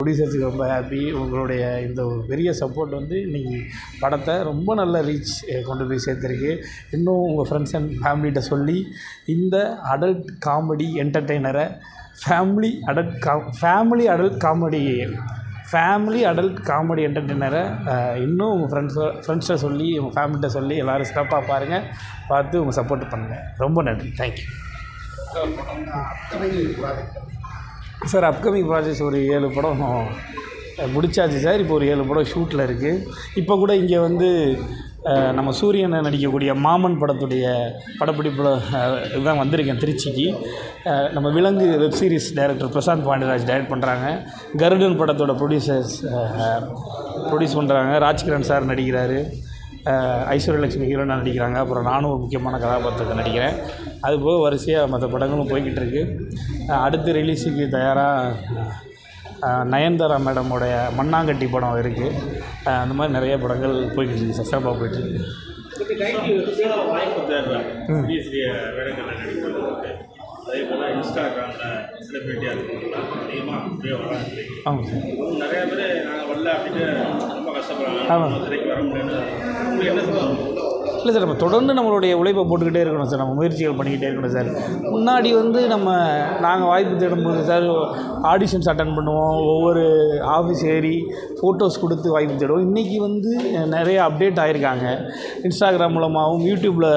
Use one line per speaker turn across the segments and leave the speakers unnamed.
ப்ரொடியூசர்ஸுக்கு ரொம்ப ஹாப்பி உங்களுடைய இந்த ஒரு பெரிய சப்போர்ட் வந்து இன்றைக்கி படத்தை ரொம்ப நல்ல ரீச் கொண்டு போய் சேர்த்துருக்கு. இன்னும் உங்கள் ஃப்ரெண்ட்ஸ் அண்ட் ஃபேமிலிகிட்ட சொல்லி இந்த அடல்ட் காமெடி என்டர்டெய்னரை ஃபேமிலி அடல்ட் கா family adult comedy family adult comedy என்டர்டெய்னரை இன்னும் உங்கள் ஃப்ரெண்ட்ஸை சொல்லி உங்கள் ஃபேமிலிகிட்ட சொல்லி எல்லோரும் சிறப்பாக பாருங்கள் பார்த்து உங்கள் சப்போர்ட் பண்ணுங்கள் ரொம்ப நன்றி. தேங்க்யூ சார் அப்கமிங் ப்ராஜெக்ட்ஸ் ஒரு ஏழு படம் முடிச்சாச்சு சார். இப்போ ஒரு ஏழு படம் ஷூட்டில் இருக்குது இப்போ கூட இங்கே வந்து நம்ம சூரியனை நடிக்கக்கூடிய மாமன் படத்துடைய படப்பிடிப்பில் இதுதான் வந்திருக்கேன் திருச்சிக்கு. நம்ம Vilangu web series director Prashanth Pandiraj direct பண்ணுறாங்க கருடன் படத்தோட ப்ரொடியூசர்ஸ் ப்ரொடியூஸ் பண்ணுறாங்க ராஜ்கிரண் சார் நடிக்கிறாரு. ஐஸ்வர்யலட்சுமி ஹீரோனாக நடிக்கிறாங்க. அப்புறம் நானும் ஒரு முக்கியமான கதாபாத்திரத்தை நடிக்கிறேன். அது போக வரிசையாக மற்ற படங்களும் போய்கிட்டு இருக்கு. அஹ், அடுத்து ரிலீஸுக்கு தயாராக நயன்தாரா மேடமோடைய மண்ணாங்கட்டி படம் இருக்குது அந்த மாதிரி நிறைய படங்கள் போய்கிட்டு இருக்கு. சார் சிறப்பாக போயிட்டுருக்கு
அதே போல் இன்ஸ்டாகிராமில் செலிபிரிட்டியாக இருக்கிறவங்களாம் அதிகமாக அப்படியே வராங்க
ஆமாம்
நிறைய பேர் நாங்கள் வரல கஷ்டப்படுறாங்க
ஆமாம். இல்லை சார் நம்ம தொடர்ந்து நம்மளுடைய உழைப்பை போட்டுக்கிட்டே இருக்கணும் சார். நம்ம முயற்சிகள் பண்ணிக்கிட்டே இருக்கணும் சார். முன்னாடி வந்து நம்ம நாங்கள் வாய்ப்பு தேடும்போது சார் ஆடிஷன்ஸ் அட்டன் பண்ணுவோம். ஒவ்வொரு ஆஃபீஸ் ஏறி ஃபோட்டோஸ் கொடுத்து வாய்ப்பு தேடுவோம். இன்றைக்கி வந்து நிறைய அப்டேட் ஆகிருக்காங்க இன்ஸ்டாகிராம் மூலமாகவும் யூடியூப்பில்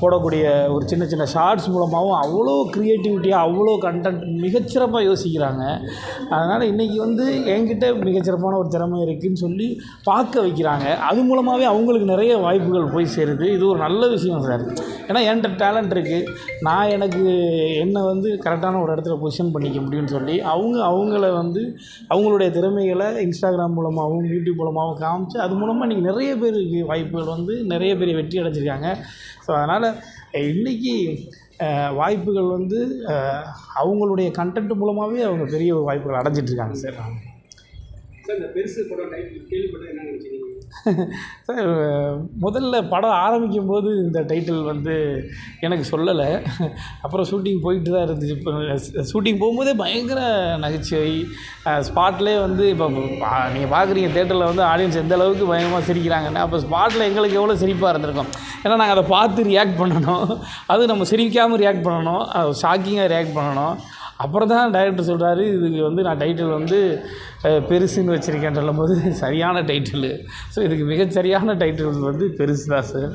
போடக்கூடிய ஒரு சின்ன சின்ன ஷார்ட்ஸ் மூலமாகவும் அவ்வளோ க்ரியேட்டிவிட்டியாக அவ்வளோ கண்டென்ட் மிகச்சிறப்பாக யோசிக்கிறாங்க. அதனால் இன்றைக்கி வந்து என்கிட்ட மிகச்சிறப்பான ஒரு திறமை இருக்குதுன்னு சொல்லி பார்க்க வைக்கிறாங்க. அது மூலமாகவே அவங்களுக்கு நிறைய வாய்ப்புகள் போய் சேருது. இது ஒரு நல்ல விஷயம் சார். ஏன்னா என்கிட்ட டேலண்ட் இருக்குது நான் எனக்கு என்னை வந்து கரெக்டான ஒரு இடத்துல பொசிஷன் பண்ணிக்க முடியும்னு சொல்லி அவங்க அவங்கள வந்து அவங்களுடைய திறமைகளை இன்ஸ்டாகிராம் மூலமாகவும் யூடியூப் மூலமாகவும் காமிச்சு அது மூலமாக இன்றைக்கி நிறைய பேருக்கு வாய்ப்புகள் வந்து நிறைய பேர் வெற்றி அடைஞ்சிருக்காங்க. ஸோ அதனால் இன்றைக்கி வாய்ப்புகள் வந்து அவங்களுடைய கண்டென்ட் மூலமாகவே அவங்க பெரிய வாய்ப்புகள் அடைஞ்சிட்ருக்காங்க சார்.
சார்
முதல்ல படம் ஆரம்பிக்கும் போது இந்த டைட்டில் வந்து எனக்கு சொல்லலை. அப்புறம் ஷூட்டிங் போயிட்டு தான் இருந்துச்சு. இப்போ ஷூட்டிங் போகும்போதே பயங்கர நகைச்சுவை. ஸ்பாட்லேயே வந்து இப்போ நீங்கள் பார்க்குறீங்க தேட்டரில் வந்து ஆடியன்ஸ் எந்த அளவுக்கு பயங்கரமாக சிரிக்கிறாங்கன்னா அப்போ ஸ்பாட்டில் எங்களுக்கு எவ்வளோ சிரிப்பாக இருந்திருக்கும். ஏன்னா நாங்கள் அதை பார்த்து ரியாக்ட் பண்ணணும். அது நம்ம சிரிக்காமல் ரியாக்ட் பண்ணணும். ஷாக்கிங்காக ரியாக்ட் பண்ணணும். அப்புறம் தான் டைரக்டர் சொல்கிறாரு இதுக்கு வந்து நான் டைட்டில் வந்து பெருசுன்னு வச்சுருக்கேன் சொல்லும்போது சரியான டைட்டில் ஸோ இதுக்கு மிகச்சரியான டைட்டில் வந்து பெருசு தான் சார்